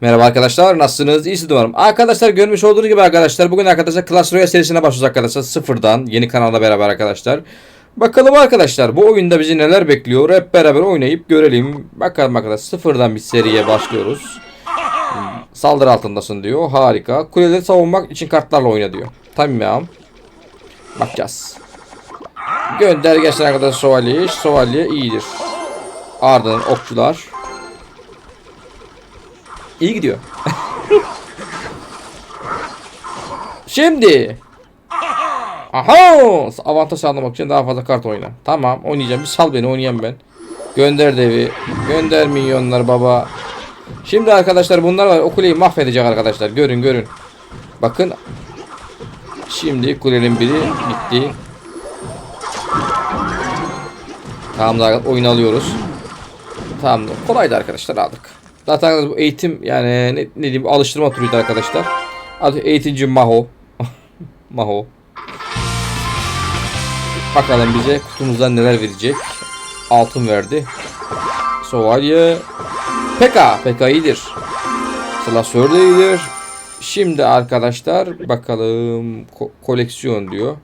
Merhaba arkadaşlar nasılsınız? İyisiniz umarım. Arkadaşlar görmüş olduğunuz gibi arkadaşlar bugün arkadaşlar Clash Royale serisine başlıyoruz arkadaşlar sıfırdan yeni kanalda beraber arkadaşlar. Bakalım arkadaşlar bu oyunda bizi neler bekliyor hep beraber oynayıp görelim. Bakalım arkadaşlar sıfırdan bir seriye başlıyoruz. Saldırı altındasın diyor harika. Kuleleri savunmak için kartlarla oyna diyor. Tamam. Bakacağız. Gönder gelsin arkadaşlar şövalye. Şövalye iyidir. Ardından okçular. İyi gidiyor. Şimdi. Aha! Avantaj sağlamak için daha fazla kart oyna. Tamam oynayacağım. Bir sal beni oynayayım ben. Gönder devi. Gönder milyonlar baba. Şimdi arkadaşlar bunlar var. O kuleyi mahvedecek arkadaşlar. Görün görün. Bakın. Şimdi kulenin biri bitti. Tamam da oyun alıyoruz. Tamam da kolaydı arkadaşlar aldık. Zaten bu eğitim yani ne, ne diyeyim alıştırma turuydu arkadaşlar. Eğitimci Maho. Maho. Bakalım bize kutumuzdan neler verecek. Altın verdi. Sovalye. Peka. Peka iyidir. Slasör de iyidir. Şimdi arkadaşlar bakalım Ko- koleksiyon diyor.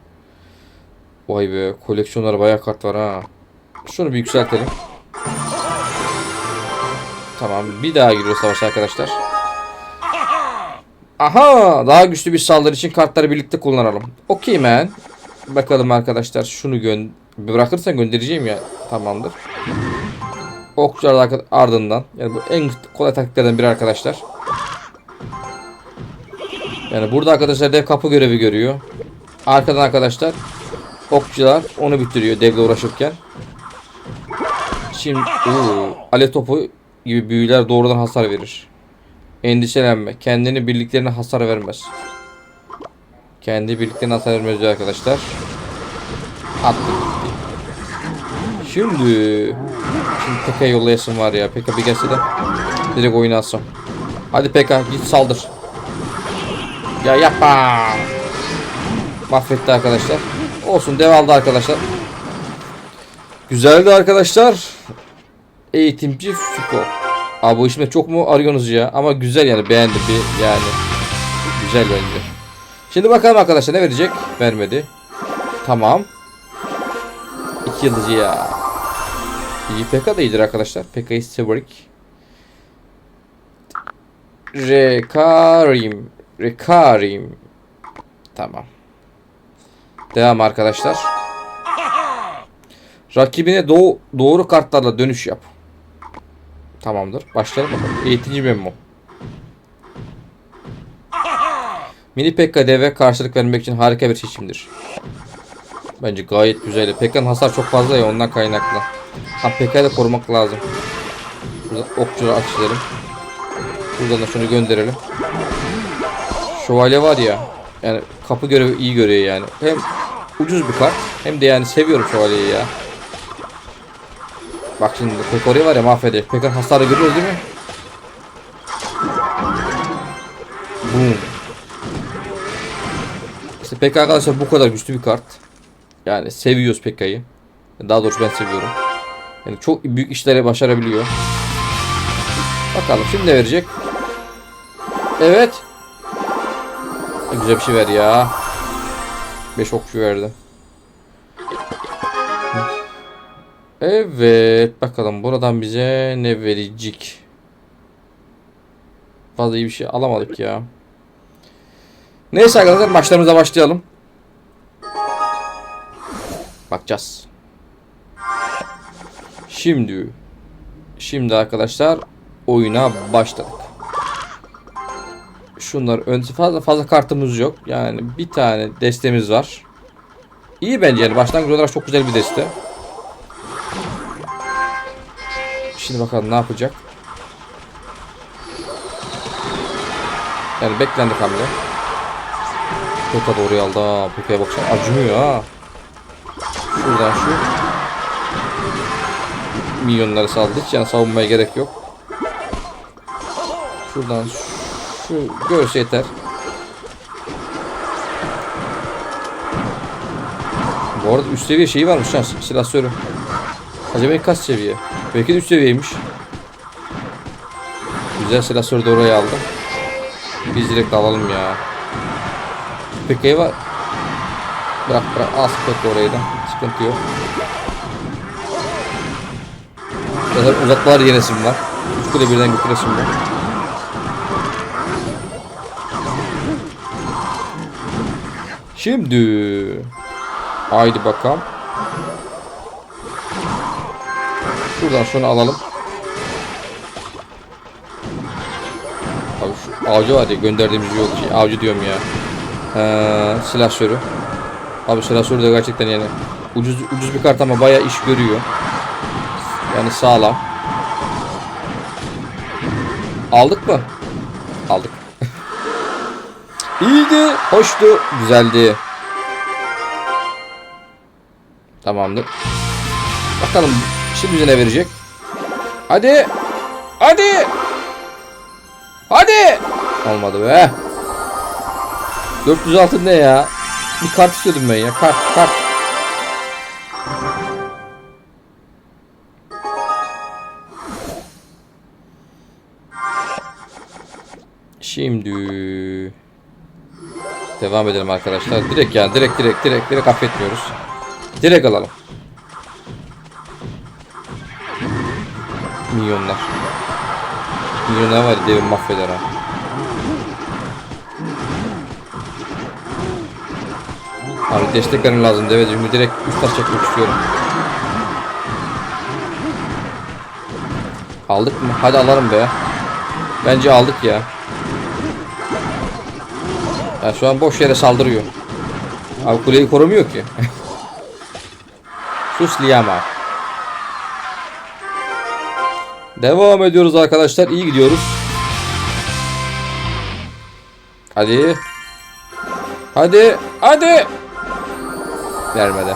Vay be koleksiyonlar bayağı kart var ha. Şunu bir yükseltelim. Tamam bir daha giriyor savaş arkadaşlar. Aha daha güçlü bir saldırı için kartları birlikte kullanalım. Okey man. Bakalım arkadaşlar şunu gön bırakırsan göndereceğim ya. Tamamdır. Okçular ardından. Yani bu en kolay taktiklerden biri arkadaşlar. Yani burada arkadaşlar dev kapı görevi görüyor. Arkadan arkadaşlar okçular onu bitiriyor devle uğraşırken. Şimdi oo, alev topu gibi büyüler doğrudan hasar verir. Endişelenme. Kendini birliklerine hasar vermez. Kendi birliklerine hasar vermez diyor arkadaşlar. Attık. Şimdi Şimdi Pekka yollayasın var ya. Pekka bir gelse de direkt oyunu. Hadi Pekka git saldır. Ya yapma. Mahvetti arkadaşlar. Olsun dev aldı arkadaşlar. Güzeldi arkadaşlar. Eğitimci Fiko. Abi bu işime çok mu arıyorsunuz ya? Ama güzel yani beğendim bir yani. Güzel bence. Şimdi bakalım arkadaşlar ne verecek? Vermedi. Tamam. İki yıldız ya. İyi PK da iyidir arkadaşlar. PK'yı Sevrik. Rekarim. Rekarim. Tamam. Devam arkadaşlar. Rakibine doğu, doğru kartlarla dönüş yap. Tamamdır. Başlayalım bakalım. Eğitici memo. Mini Pekka deve karşılık vermek için harika bir seçimdir. Bence gayet güzel. Pekka'nın hasar çok fazla ya ondan kaynaklı. Ha Pekka'yı da korumak lazım. Burada okçuları açalım. Buradan da şunu gönderelim. Şövalye var ya. Yani kapı görevi iyi görüyor yani. Hem ucuz bir kart hem de yani seviyorum şövalyeyi ya. Bak şimdi Pekka oraya var ya mahvedecek. Pekka'nın hasarı görüyoruz değil mi? Boom. İşte Pekka arkadaşlar bu kadar güçlü bir kart. Yani seviyoruz Pekka'yı. Daha doğrusu ben seviyorum. Yani çok büyük işlere başarabiliyor. Bakalım şimdi ne verecek? Evet. Güzel bir şey ver ya. 5 okçu verdi. Evet. Bakalım buradan bize ne verecek? Fazla iyi bir şey alamadık ya. Neyse arkadaşlar maçlarımıza başlayalım. Bakacağız. Şimdi şimdi arkadaşlar oyuna başladık. Şunlar ön fazla fazla kartımız yok. Yani bir tane destemiz var. İyi bence yani başlangıç olarak çok güzel bir deste. Şimdi bakalım ne yapacak. Yani beklendik hamle. Pekka doğru ha. Pekka'ya baksana acımıyor ha. Şuradan şu milyonları saldı. Hiç yani savunmaya gerek yok. Şuradan şu görse yeter. Bu arada üst seviye şeyi varmış ha silahsörü. Acaba kaç seviye? Belki de üst seviyeymiş. Güzel silahları da oraya aldım. Biz direkt alalım ya. Peki var. Bırak bırak al sıkıntı orayı da. Sıkıntı yok. Zaten uzatmalar yenesim var. Üç kule birden götüresim var. Şimdi Haydi bakalım. Şuradan şunu alalım. Abi şu avcı var ya gönderdiğimiz yol şey avcı diyorum ya. Ee, silah sörü. Abi silah sörü de gerçekten yani ucuz ucuz bir kart ama bayağı iş görüyor. Yani sağlam. Aldık mı? Aldık. İyiydi, hoştu, güzeldi. Tamamdır. Bakalım şimdi bize ne verecek? Hadi. Hadi. Hadi. Olmadı be. 406 ne ya? Bir kart istiyordum ben ya. Kart, kart. Şimdi devam edelim arkadaşlar. Direkt yani direkt direkt direkt direkt affetmiyoruz. Direkt alalım. Milyonlar. Milyonlar var ya devi mahveder ha. Abi desteklerin lazım deve çünkü direkt üst taş çekmek istiyorum. Aldık mı? Hadi alalım be. Bence aldık ya. Ya şu an boş yere saldırıyor. Abi kuleyi korumuyor ki. Sus Liyama. Devam ediyoruz arkadaşlar. İyi gidiyoruz. Hadi. Hadi. Hadi. Vermedi.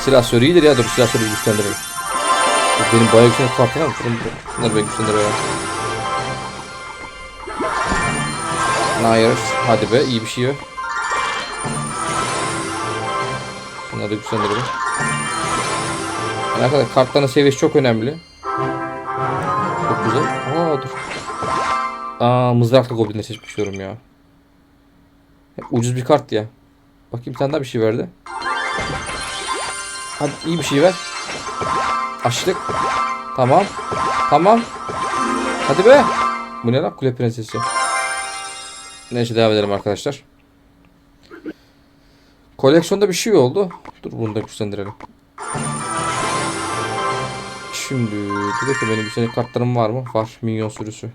Silah sörü iyidir ya. Dur silah sörü güçlendirelim. Benim bayağı güçlendir kartına mı? Bunlar beni güçlendiriyor. Hayır. Hadi be. iyi bir şey yok. Bunları da güçlendirelim. Ne kadar kartların seviyesi çok önemli. Aa mızraklı goblinleri seçmiş diyorum ya. Ucuz bir kart ya. Bakayım bir tane daha bir şey verdi. Hadi iyi bir şey ver. Açtık. Tamam. Tamam. Hadi be. Bu ne lan kule prensesi. Neyse devam edelim arkadaşlar. Koleksiyonda bir şey oldu. Dur bunu da güçlendirelim. Şimdi dur bakayım benim güçlendik kartlarım var mı? Var. Minyon sürüsü.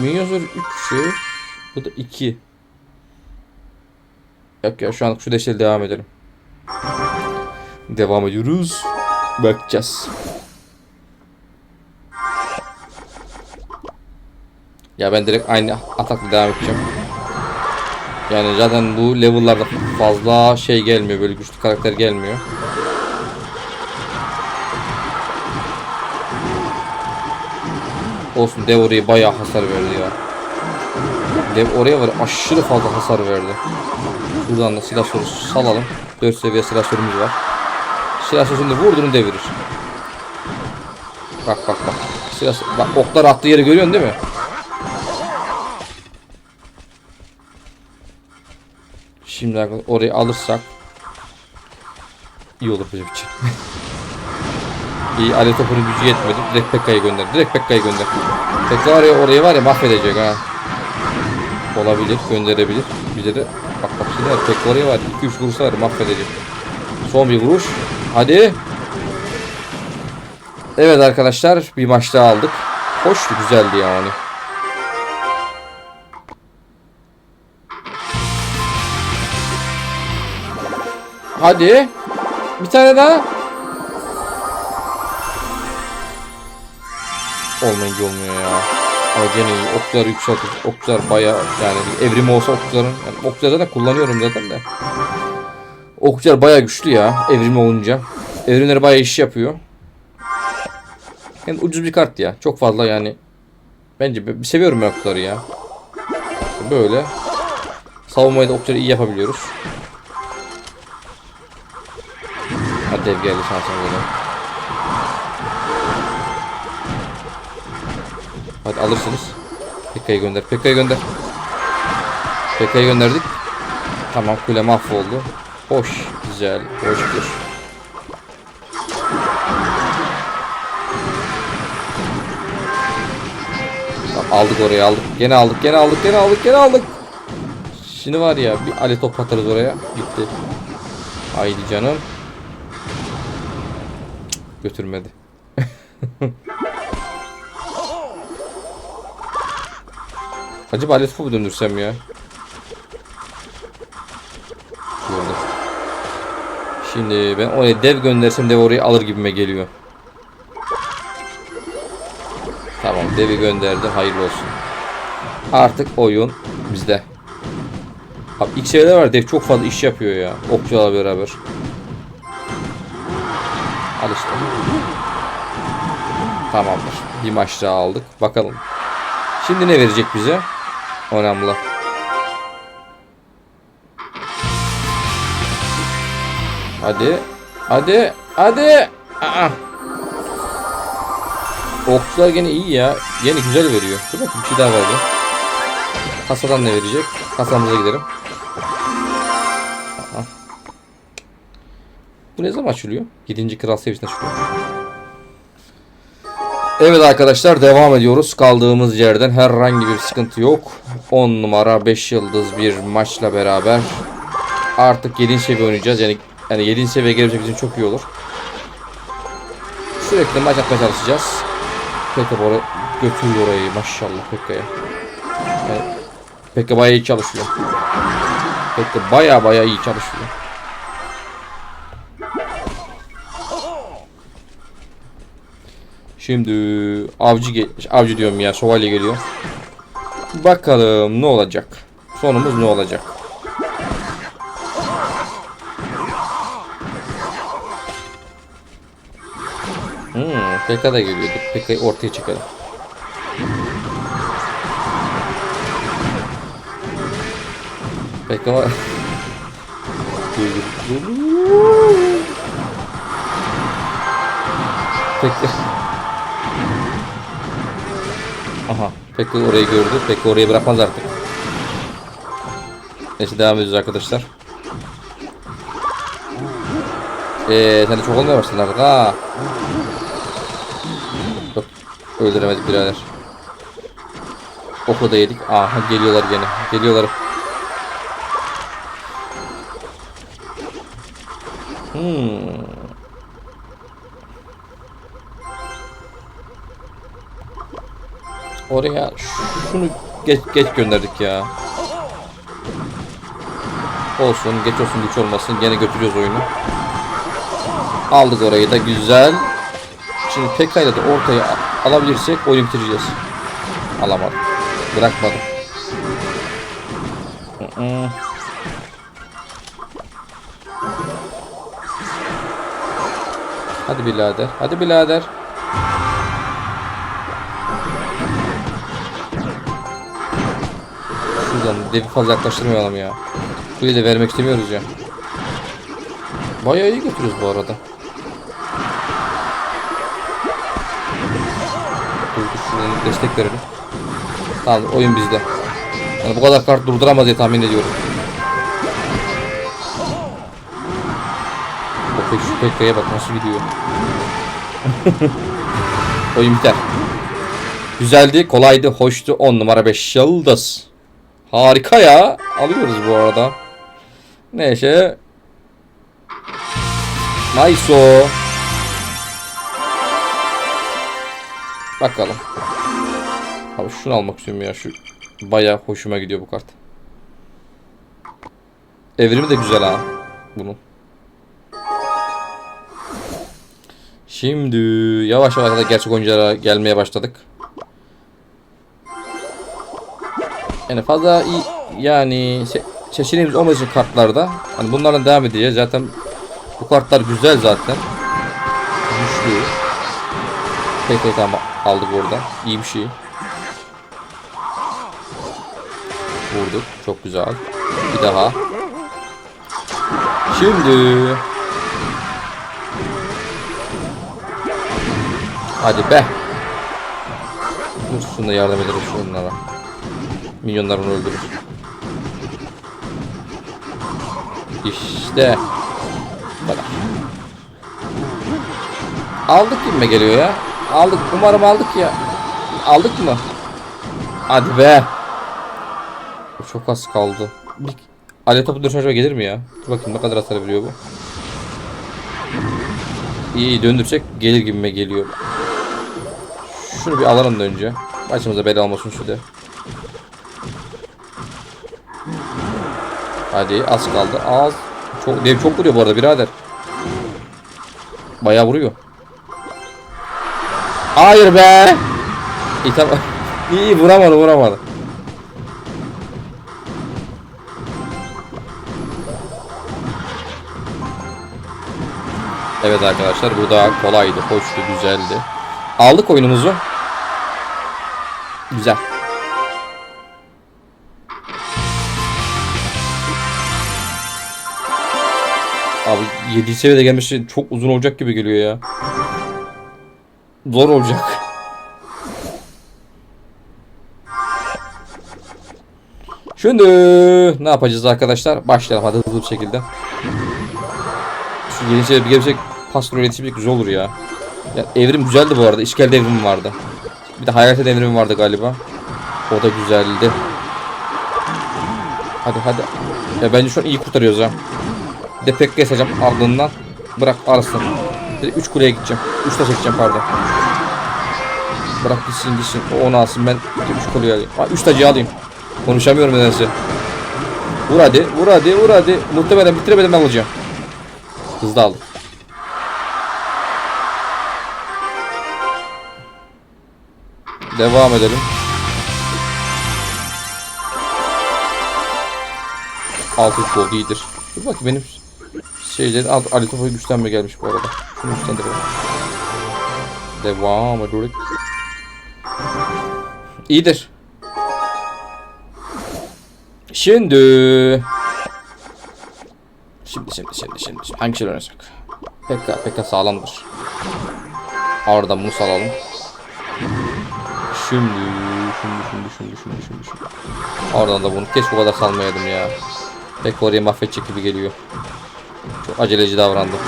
Minyon sürü 3 şey. Bu da 2. Yok ya şu an şu deşeli devam edelim. Devam ediyoruz. Bakacağız. Ya ben direkt aynı atakla devam edeceğim. Yani zaten bu level'larda fazla şey gelmiyor. Böyle güçlü karakter gelmiyor. Olsun dev oraya bayağı hasar verdi ya. Dev oraya var aşırı fazla hasar verdi. Buradan da silah sorusu salalım. 4 seviye silah sorumuz var. Silah sorusunu vurduğunu devirir. Bak bak bak. Silah bak oklar attığı yeri görüyorsun değil mi? Şimdi orayı alırsak iyi olur bizim için. iyi Ali Topur'un gücü yetmedi. Direkt Pekka'yı gönder. Direkt Pekka'yı gönder. Pekka var ya orayı var ya mahvedecek ha. Olabilir, gönderebilir. Bize de bak bak şimdi. Pekka oraya var. 2-3 vurursa var mahvedecek. Son bir vuruş. Hadi. Evet arkadaşlar bir maç daha aldık. Hoştu güzeldi yani. Hadi. Bir tane daha. Olmayınca olmuyor ya. Ama gene iyi. Okçular yükseltir. Okçular baya yani evrim olsa okçuların. Yani okçuları da kullanıyorum zaten de. Okçular baya güçlü ya. Evrim olunca. Evrimleri baya iş yapıyor. Yani ucuz bir kart ya. Çok fazla yani. Bence be- seviyorum ben okçuları ya. Böyle. Savunmayı da okçuları iyi yapabiliyoruz. Hadi dev geldi şansına böyle. Hadi alırsınız. Pekka'yı gönder. Pekka'yı gönder. Pekka'yı gönderdik. Tamam kule mahvoldu. Hoş. Güzel. Hoştur. Tamam, aldık oraya aldık. Gene aldık. Gene aldık. Gene aldık. Gene aldık. Şimdi var ya bir ale top atarız oraya. Gitti. Haydi canım. Cık, Götürmedi. Acaba alet topu döndürsem ya. Şurada. Şimdi ben oraya dev göndersem dev orayı alır gibime geliyor. Tamam devi gönderdim hayırlı olsun. Artık oyun bizde. Abi ilk şeyler var dev çok fazla iş yapıyor ya. Okçularla beraber. Al işte. Tamamdır. Bir maç daha aldık. Bakalım. Şimdi ne verecek bize? Önemli. Hadi. Hadi. Hadi. Aa. Okçular gene iyi ya. Gene güzel veriyor. Dur bakayım bir şey daha verdi. Kasadan ne verecek? Kasamıza gidelim. Aa. Bu ne zaman açılıyor? 7. kral seviyesinde açılıyor. Evet arkadaşlar devam ediyoruz. Kaldığımız yerden herhangi bir sıkıntı yok. 10 numara 5 yıldız bir maçla beraber artık 7. seviye oynayacağız. Yani yani 7. seviyeye gelebilecek bizim çok iyi olur. Sürekli maç atmaya çalışacağız. Pekka oraya götürüyor orayı maşallah Pekka'ya. Yani Pekka bayağı iyi çalışıyor. Pekka bayağı bayağı iyi çalışıyor. Şimdi avcı gel avcı diyorum ya şövalye geliyor. Bakalım ne olacak? Sonumuz ne olacak? Hmm, Pekka da geliyor. Dur, Pekka'yı ortaya çekelim. Pekka var. Dur, Aha. Pekka orayı gördü. Pekka orayı bırakmaz artık. Neyse devam ediyoruz arkadaşlar. Eee sen de çok olmaya başladın artık ha. Yok. Öldüremedik birader. Oku da yedik. Aha geliyorlar gene. Geliyorlar. Hmm. Oraya şunu geç, geç gönderdik ya. Olsun geç olsun güç olmasın gene götürüyoruz oyunu. Aldık orayı da güzel. Şimdi Pekka'yla da ortaya alabilirsek oyun bitireceğiz. Alamadım. Bırakmadım. Hı hı. Hadi birader. Hadi birader. Devi fazla yaklaştırmayalım ya. Kuleyi de vermek istemiyoruz ya. Bayağı iyi götürüyoruz bu arada. Dur şuradan destek verelim. Tamam oyun bizde. Yani bu kadar kart durduramaz diye tahmin ediyorum. Pek şu Pekka'ya bak nasıl gidiyor. oyun biter. Güzeldi, kolaydı, hoştu. 10 numara 5 yıldız. Harika ya. Alıyoruz bu arada. Neyse. Nice o. Bakalım. Abi şunu almak istiyorum ya. Şu bayağı hoşuma gidiyor bu kart. Evrimi de güzel ha. Bunun. Şimdi yavaş yavaş da gerçek oyunculara gelmeye başladık. Yani fazla iyi yani se seçeneğimiz olmadığı kartlarda hani bunlarla devam edeceğiz. Zaten bu kartlar güzel zaten. Güçlü. Peki tamam aldık orada. İyi bir şey. Vurduk. Çok güzel. Bir daha. Şimdi. Hadi be. Dur şuna yardım ederiz şunlara. Milyonlar onu öldürür. İşte. Bu. Aldık gibi mi geliyor ya? Aldık. Umarım aldık ya. Aldık mı? Hadi be. Çok az kaldı. Bir... Alev topu dönüş acaba gelir mi ya? Dur bakayım ne kadar hasar veriyor bu. İyi döndürsek gelir gibime geliyor. Şunu bir alalım da önce. Başımıza bela olmasın şu de. Hadi az kaldı. Az. Çok dev çok vuruyor bu arada birader. Bayağı vuruyor. Hayır be. İyi tamam. İyi iyi vuramadı vuramadı. Evet arkadaşlar bu da kolaydı, hoştu, güzeldi. Aldık oyunumuzu. Güzel. Abi 7 seviyede gelmesi çok uzun olacak gibi geliyor ya. Zor olacak. Şimdi ne yapacağız arkadaşlar? Başlayalım hadi hızlı bir şekilde. Şu yeni şeyler bir gelsek pas iletişimlik güzel olur ya. ya. Evrim güzeldi bu arada. İşgal devrim vardı. Bir de hayalet devrim vardı galiba. O da güzeldi. Hadi hadi. Ya bence şu an iyi kurtarıyoruz ha. Bir de pek keseceğim ardından. Bırak arasın. Bir de 3 kuleye gideceğim. 3 taş çekeceğim pardon. Bırak gitsin gitsin. O onu alsın ben 3 kuleye alayım. 3 tacı alayım. Konuşamıyorum nedense. Vur hadi, vur hadi, vur hadi. Muhtemelen bitiremedim ben alacağım. Hızlı aldım. Devam edelim. Altı oldu iyidir. Dur bakayım benim şeylerin alt Ali Topa güçlenme gelmiş bu arada. Şunu güçlendirelim. Devam ediyoruz. İyidir. Şimdi Şimdi şimdi şimdi şimdi hangi şey oynayacak? Pekka Pekka sağlamdır. Oradan bunu salalım. Şimdi şimdi şimdi şimdi şimdi şimdi şimdi. Oradan da bunu keşke o kadar salmayaydım ya. Pek orayı mahvedecek gibi geliyor. Çok aceleci davrandım.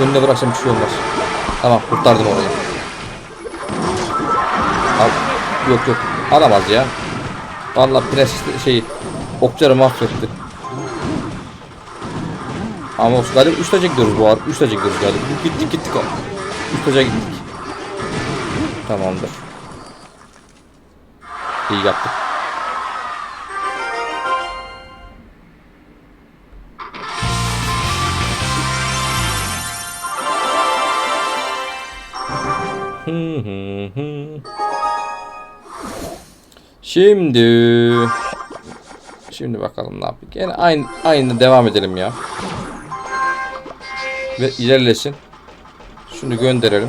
Önüne bıraksam bir şey olmaz. Tamam kurtardım orayı. Al. Yok yok alamaz ya. Vallahi pres şeyi okçuları mahvetti. Ama olsun galiba 3 taca gidiyoruz bu arada. 3 taca gidiyoruz galiba. Gittik gittik. 3 taca gittik. Tamamdır. İyi yaptık. Şimdi Şimdi bakalım ne yapayım. Yine aynı aynı devam edelim ya. Ve ilerlesin. Şunu gönderelim.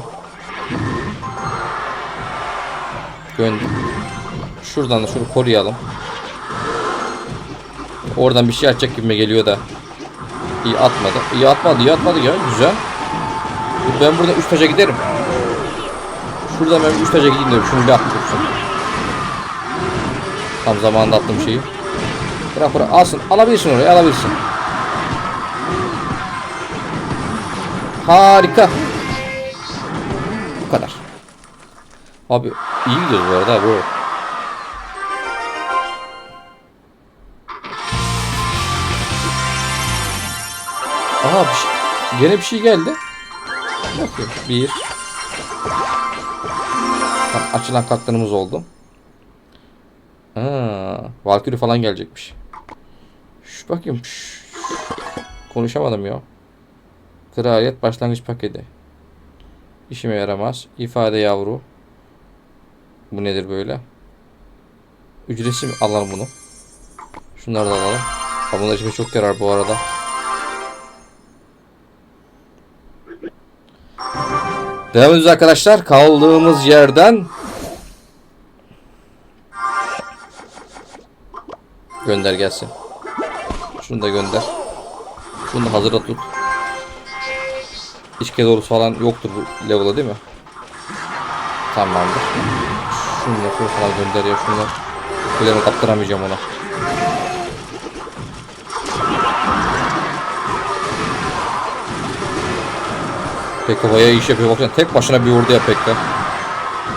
Gönder. Şuradan da şunu koruyalım. Oradan bir şey atacak gibi geliyor da. İyi atmadı. İyi atmadı. iyi atmadı ya. Güzel. Ben burada 3 taca giderim. Şuradan ben 3 taca gideyim diyorum. Şunu bir olsun. Tam zamanında attım şeyi. Bırak bırak alsın. Alabilirsin orayı alabilirsin. Harika. Bu kadar. Abi iyi gidiyoruz bu arada bu. Aha bir şey, gene bir şey geldi. Bakayım. Bir. Açılan kartlarımız oldu. Ha, Valkyrie falan gelecekmiş. Şu bakayım. Şş, konuşamadım ya. Kraliyet başlangıç paketi. İşime yaramaz. İfade yavru. Bu nedir böyle? Ücretsiz mi? Alalım bunu. Şunları da alalım. Ha, bunlar işime çok yarar bu arada. Devam ediyoruz arkadaşlar. Kaldığımız yerden Gönder gelsin. Şunu da gönder. Şunu da hazırda tut. İşke doğrusu falan yoktur bu level'a değil mi? Tamamdır. Şunu da falan gönder ya şunu. Kulemi kaptıramayacağım ona. Pekka bayağı iş yapıyor. Baksana tek başına bir ordu ya Pekka.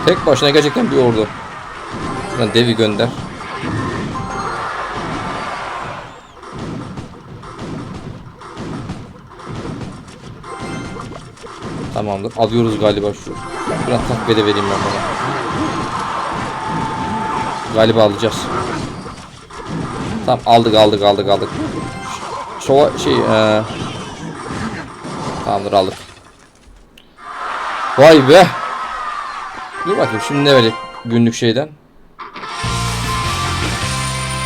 Tek başına gerçekten bir ordu. Şuradan devi gönder. Tamamdır. Alıyoruz galiba şu. Biraz takviye vereyim ben bana. Galiba alacağız. Tamam aldık aldık aldık aldık. Şova şey eee Tamamdır aldık. Vay be. Dur bakayım şimdi ne verecek günlük şeyden.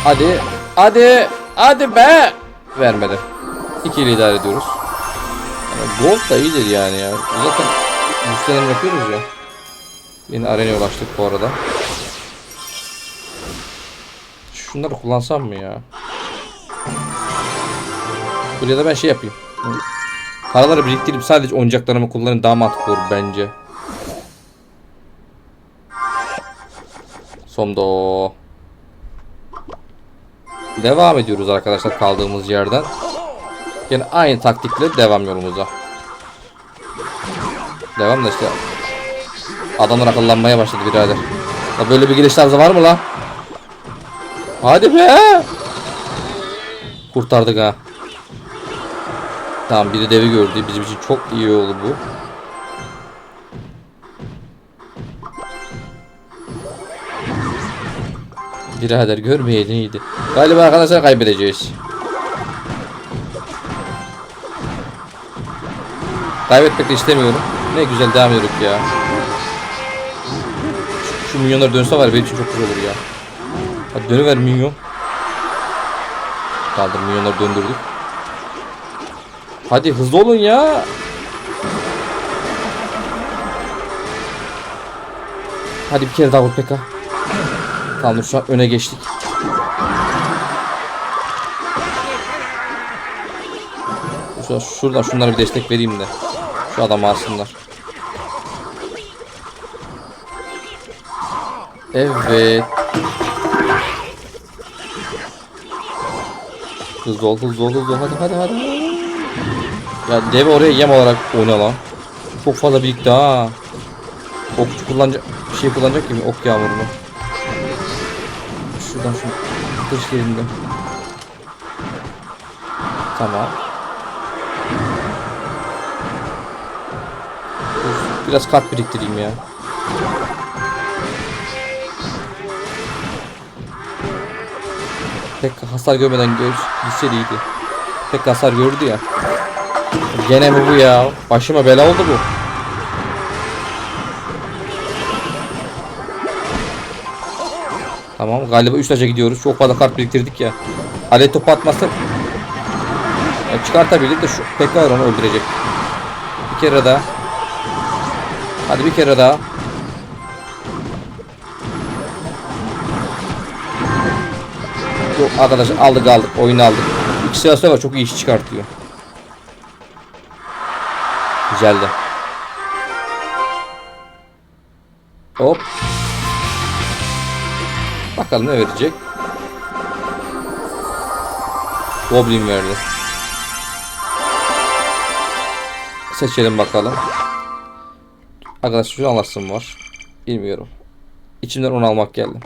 Hadi. Hadi. Hadi be. Vermedi. 2 ile idare ediyoruz. Yani gold da iyidir yani ya. Zaten yükselim yapıyoruz ya. Yine arenaya ulaştık bu arada. Şunları kullansam mı ya? Buraya da ben şey yapayım. Paraları biriktirip sadece oyuncaklarımı kullanayım daha mantıklı olur bence. Somdo. Devam ediyoruz arkadaşlar kaldığımız yerden. Yine aynı taktikle devam yolumuza. Devam da işte. Adamlar akıllanmaya başladı birader. Ya böyle bir giriş tarzı var mı lan? Hadi be. Kurtardık ha. Tamam biri devi gördü. Bizim için çok iyi oldu bu. Birader görmeyeydin iyiydi. Galiba arkadaşlar kaybedeceğiz. Kaybetmek de istemiyorum. Ne güzel devam ediyoruz ya. Şu, şu milyonlar dönse var benim için çok güzel olur ya. Hadi dönüver milyon. Kaldır milyonları döndürdük. Hadi hızlı olun ya. Hadi bir kere daha vur Pekka. Tamam şu an öne geçtik. Şuradan, şuradan şunlara bir destek vereyim de. Şu adamı alsınlar. Evet. Hızlı ol hızlı ol hızlı ol hadi hadi hadi. Ya dev oraya yem olarak oyna lan. Çok fazla birikti ha. Okçu kullanacak bir şey kullanacak gibi ok yağmurunu. Şuradan şu dış yerinde. Tamam. Biraz kart biriktireyim ya. Pek hasar görmeden gör, gitseydi. Pek hasar gördü ya. Gene mi bu ya? Başıma bela oldu bu. Tamam galiba 3 taca gidiyoruz. Çok fazla kart biriktirdik ya. Alet topu atmazsak ya çıkartabilir de şu Pekka var onu öldürecek. Bir kere daha. Hadi bir kere daha. Yok arkadaşlar aldık aldık oyunu aldık. İki sırası var çok iyi iş çıkartıyor. Güzeldi. Hop. Bakalım ne verecek. Goblin verdi. Seçelim bakalım. Arkadaşlar şu anlatsın var. Bilmiyorum. İçimden onu almak geldi.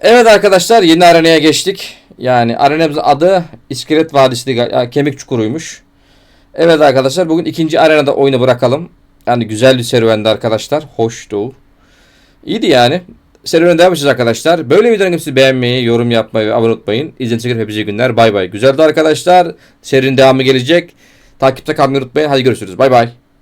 Evet arkadaşlar yeni arenaya geçtik. Yani arenamızın adı İskelet Vadisi Kemik Çukuru'ymuş. Evet arkadaşlar bugün ikinci arenada oyunu bırakalım. Yani güzel bir serüvendi arkadaşlar. Hoştu. İyiydi yani. Serüvene devam edeceğiz arkadaşlar. Böyle videoların hepsini beğenmeyi, yorum yapmayı ve abone unutmayın. İzlediğiniz için hepinize günler. Bay bay. Güzeldi arkadaşlar. Serinin devamı gelecek. Takipte kalmayı unutmayın. Hadi görüşürüz. Bay bay.